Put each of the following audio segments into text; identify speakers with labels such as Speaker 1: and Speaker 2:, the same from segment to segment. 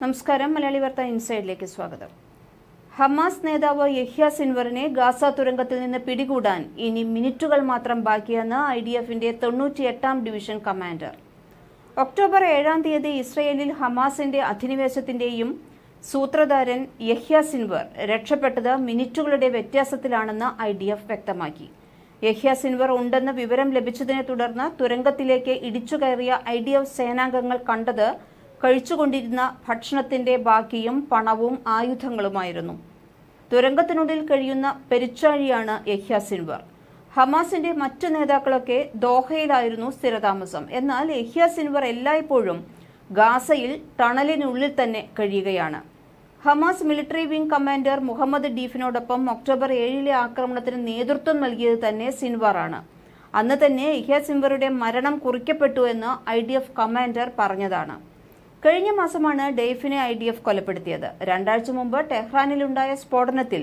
Speaker 1: നമസ്കാരം. മലയാളി വാർത്ത ഇൻസൈഡിലേക്ക് സ്വാഗതം. ഹമാസ് നേതാവ് യഹ്യ സിൻവറിനെ ഗാസ തുരങ്കത്തിൽ നിന്ന് പിടികൂടാൻ ഇനി മിനിറ്റുകൾ മാത്രം ബാക്കിയെന്ന് ഐ ഡി എഫിന്റെ തൊണ്ണൂറ്റിയെട്ടാം ഡിവിഷൻ കമാൻഡർ. ഒക്ടോബർ ഏഴാം തീയതി ഇസ്രയേലിൽ ഹമാസിന്റെ അധിനിവേശത്തിന്റെയും സൂത്രധാരൻ യഹ്യ സിൻവർ രക്ഷപ്പെട്ടത് മിനിറ്റുകളുടെ വ്യത്യാസത്തിലാണെന്ന് ഐ ഡി എഫ് വ്യക്തമാക്കി. യഹ്യ സിൻവർ ഉണ്ടെന്ന് വിവരം ലഭിച്ചതിനെ തുടർന്ന് തുരങ്കത്തിലേക്ക് ഇടിച്ചുകയറിയ ഐ ഡി എഫ് സേനാംഗങ്ങൾ കണ്ടത് കഴിച്ചുകൊണ്ടിരുന്ന ഭക്ഷണത്തിന്റെ ബാക്കിയും പണവും ആയുധങ്ങളുമായിരുന്നു. തുരങ്കത്തിനുള്ളിൽ കഴിയുന്ന പെരിച്ചാഴിയാണ് യഹ്യ സിൻവർ. ഹമാസിന്റെ മറ്റു നേതാക്കളൊക്കെ ദോഹയിലായിരുന്നു സ്ഥിരതാമസം. എന്നാൽ യഹ്യ സിൻവർ എല്ലായ്പ്പോഴും ഗാസയിൽ ടണലിനുള്ളിൽ തന്നെ കഴിയുകയാണ്. Hamas military wing commander Mohammed ഡീഫിനോടൊപ്പം October ഏഴിലെ ആക്രമണത്തിന് നേതൃത്വം നൽകിയത് തന്നെ സിൻവറാണ് അന്ന് തന്നെ ഇഹ്യ സിൻവറുടെ മരണം കുറിക്കപ്പെട്ടു എന്ന് ഐ ഡി എഫ് കമാൻഡർ പറഞ്ഞതാണ്. കഴിഞ്ഞ മാസമാണ് ഡെയ്ഫിനെ ഐ ഡി എഫ് കൊലപ്പെടുത്തിയത്. രണ്ടാഴ്ച മുമ്പ് ടെഹ്റാനിലുണ്ടായ സ്ഫോടനത്തിൽ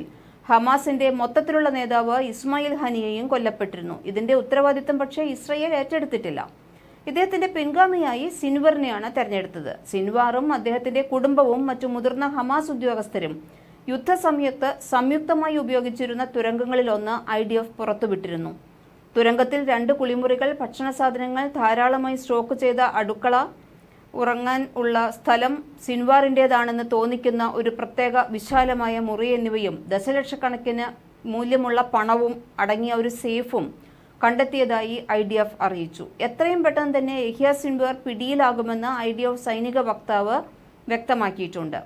Speaker 1: ഹമാസിന്റെ മൊത്തത്തിലുള്ള നേതാവ് ഇസ്മായിൽ ഹനിയെയും കൊല്ലപ്പെട്ടിരുന്നു. ഇതിന്റെ ഉത്തരവാദിത്തം പക്ഷേ ഇസ്രയേൽ ഏറ്റെടുത്തിട്ടില്ല. ഇദ്ദേഹത്തിന്റെ പിൻഗാമിയായി സിൻവറിനെയാണ് തെരഞ്ഞെടുത്തത്. സിൻവാറും അദ്ദേഹത്തിന്റെ കുടുംബവും മറ്റു മുതിർന്ന ഹമാസ് ഉദ്യോഗസ്ഥരും യുദ്ധസമയത്ത് സംയുക്തമായി ഉപയോഗിച്ചിരുന്ന തുരങ്കങ്ങളിലൊന്ന് ഐ ഡി എഫ് പുറത്തുവിട്ടിരുന്നു. തുരങ്കത്തിൽ രണ്ട് കുളിമുറികൾ ഭക്ഷണ സാധനങ്ങൾ ധാരാളമായി സ്റ്റോക്ക് ചെയ്ത അടുക്കള ഉറങ്ങാൻ ഉള്ള സ്ഥലം സിൻവാറിന്റേതാണെന്ന് തോന്നിക്കുന്ന ഒരു പ്രത്യേക വിശാലമായ മുറി എന്നിവയും ദശലക്ഷക്കണക്കിന് മൂല്യമുള്ള പണവും അടങ്ങിയ ഒരു സേഫും കണ്ടെത്തിയതായി ഐ ഡി എഫ് അറിയിച്ചു. എത്രയും പെട്ടെന്ന് തന്നെ യഹിയ സിൻവാർ പിടിയിലാകുമെന്ന് ഐ ഡി എഫ് സൈനിക വക്താവ് വ്യക്തമാക്കിയിട്ടുണ്ട്.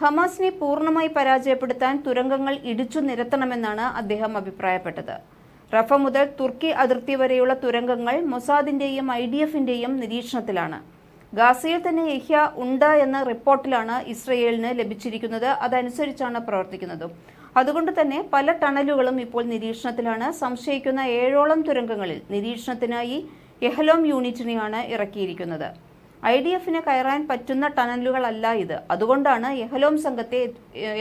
Speaker 1: ഹമാസിനെ പൂർണമായി പരാജയപ്പെടുത്താൻ തുരങ്കങ്ങൾ ഇടിച്ചു നിരത്തണമെന്നാണ് അദ്ദേഹം അഭിപ്രായപ്പെട്ടത്. റഫ മുതൽ തുർക്കി അതിർത്തി വരെയുള്ള തുരങ്കങ്ങൾ മൊസാദിന്റെയും ഐ ഡി എഫിന്റെയും നിരീക്ഷണത്തിലാണ്. ഗാസയിൽ തന്നെ യഹ്യ ഉണ്ട് എന്ന റിപ്പോർട്ടിലാണ് ഇസ്രയേലിന് ലഭിച്ചിരിക്കുന്നത്. അതനുസരിച്ചാണ് പ്രവർത്തിക്കുന്നത്. അതുകൊണ്ട് തന്നെ പല ടണലുകളും ഇപ്പോൾ നിരീക്ഷണത്തിലാണ്. സംശയിക്കുന്ന ഏഴോളം തുരങ്കങ്ങളിൽ നിരീക്ഷണത്തിനായി എഹലോം യൂണിറ്റിനെയാണ് ഇറക്കിയിരിക്കുന്നത്. ഐ ഡി എഫിന് കയറാൻ പറ്റുന്ന ടണലുകളല്ല ഇത്. അതുകൊണ്ടാണ് എഹലോം സംഘത്തെ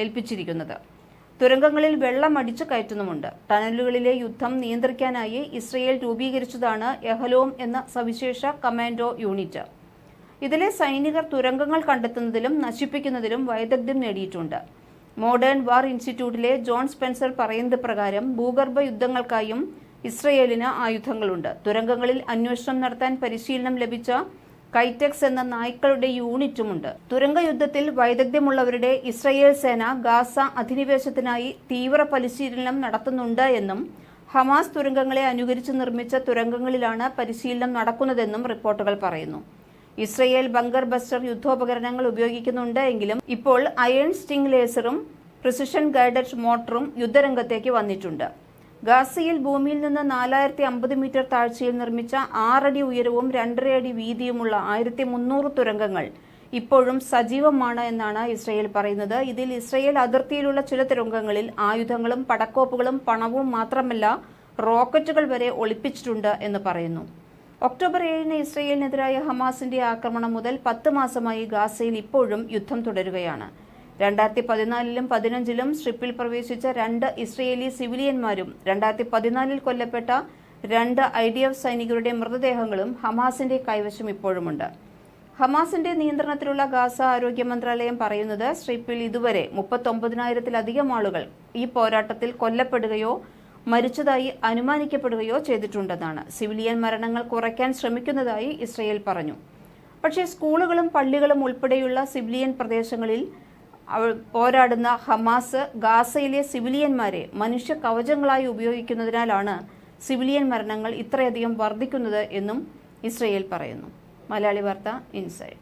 Speaker 1: ഏൽപ്പിച്ചിരിക്കുന്നത്. തുരങ്കങ്ങളിൽ വെള്ളം അടിച്ചു കയറ്റുന്നുമുണ്ട്. ടണലുകളിലെ യുദ്ധം നിയന്ത്രിക്കാനായി ഇസ്രയേൽ രൂപീകരിച്ചതാണ് എഹലോം എന്ന സവിശേഷ കമാൻഡോ യൂണിറ്റ്. ഇതിലെ സൈനികർ തുരങ്കങ്ങൾ കണ്ടെത്തുന്നതിലും നശിപ്പിക്കുന്നതിലും വൈദഗ്ധ്യം നേടിയിട്ടുണ്ട്. മോഡേൺ വാർ ഇൻസ്റ്റിറ്റ്യൂട്ടിലെ ജോൺ സ്പെൻസർ പറയുന്നത് പ്രകാരം ഭൂഗർഭ യുദ്ധങ്ങൾക്കായും ഇസ്രയേലിന് ആയുധങ്ങളുണ്ട്. തുരങ്കങ്ങളിൽ അന്വേഷണം നടത്താൻ പരിശീലനം ലഭിച്ച കൈറ്റെക്സ് എന്ന നായ്ക്കളുടെ യൂണിറ്റുമുണ്ട്. തുരങ്ക യുദ്ധത്തിൽ വൈദഗ്ധ്യമുള്ളവരുടെ ഇസ്രയേൽ സേന ഗാസ അധിനിവേശത്തിനായി തീവ്ര പരിശീലനം നടത്തുന്നുണ്ട് എന്നും ഹമാസ് തുരങ്കങ്ങളെ അനുകരിച്ച് നിർമ്മിച്ച തുരങ്കങ്ങളിലാണ് പരിശീലനം നടക്കുന്നതെന്നും റിപ്പോർട്ടുകൾ പറയുന്നു. ഇസ്രയേൽ ബങ്കർ ബസ്റ്റർ യുദ്ധോപകരണങ്ങൾ ഉപയോഗിക്കുന്നുണ്ട് എങ്കിലും ഇപ്പോൾ അയൺ സ്റ്റിംഗ് ലേസറും പ്രിസിഷൻ ഗൈഡഡ് മോട്ടറും യുദ്ധരംഗത്തേക്ക് വന്നിട്ടുണ്ട്. ഗാസയിൽ ഭൂമിയിൽ നിന്ന് നാലായിരത്തി അമ്പത് മീറ്റർ താഴ്ചയിൽ നിർമ്മിച്ച ആറടി ഉയരവും രണ്ടര അടി വീതിയുമുള്ള ആയിരത്തി മുന്നൂറ് തുരങ്കങ്ങൾ ഇപ്പോഴും സജീവമാണ് എന്നാണ് ഇസ്രയേൽ പറയുന്നത്. ഇതിൽ ഇസ്രയേൽ അതിർത്തിയിലുള്ള ചില തുരങ്കങ്ങളിൽ ആയുധങ്ങളും പടക്കോപ്പുകളും പണവും മാത്രമല്ല റോക്കറ്റുകൾ വരെ ഒളിപ്പിച്ചിട്ടുണ്ട് എന്ന് പറയുന്നു. ഒക്ടോബർ ഏഴിന് ഇസ്രയേലിനെതിരായ ഹമാസിന്റെ ആക്രമണം മുതൽ പത്ത് മാസമായി ഗാസയിൽ ഇപ്പോഴും യുദ്ധം തുടരുകയാണ്. രണ്ടായിരത്തി പതിനാലിലും പതിനഞ്ചിലും സ്ട്രിപ്പിൽ പ്രവേശിച്ച രണ്ട് ഇസ്രയേലി സിവിലിയന്മാരും രണ്ടായിരത്തി പതിനാലിൽ കൊല്ലപ്പെട്ട രണ്ട് ഐ ഡി എഫ് സൈനികരുടെ മൃതദേഹങ്ങളും ഹമാസിന്റെ കൈവശം ഇപ്പോഴുമുണ്ട്. ഹമാസിന്റെ നിയന്ത്രണത്തിലുള്ള ഗാസ ആരോഗ്യ മന്ത്രാലയം പറയുന്നത് സ്ട്രിപ്പിൽ ഇതുവരെ മുപ്പത്തൊമ്പതിനായിരത്തിലധികം ആളുകൾ ഈ പോരാട്ടത്തിൽ കൊല്ലപ്പെടുകയോ മരിച്ചതായി അനുമാനിക്കപ്പെടുകയോ ചെയ്തിട്ടുണ്ടെന്നാണ്. സിവിലിയൻ മരണങ്ങൾ കുറയ്ക്കാൻ ശ്രമിക്കുന്നതായി ഇസ്രയേൽ പറഞ്ഞു. പക്ഷേ സ്കൂളുകളും പള്ളികളും ഉൾപ്പെടെയുള്ള സിവിലിയൻ പ്രദേശങ്ങളിൽ പോരാടുന്ന ഹമാസ് ഗാസയിലെ സിവിലിയന്മാരെ മനുഷ്യ കവചങ്ങളായി ഉപയോഗിക്കുന്നതിനാലാണ് സിവിലിയൻ മരണങ്ങൾ ഇത്രയധികം വർദ്ധിക്കുന്നത് എന്നും ഇസ്രയേൽ പറയുന്നു. മലയാളി വാർത്ത ഇൻസൈഡ്.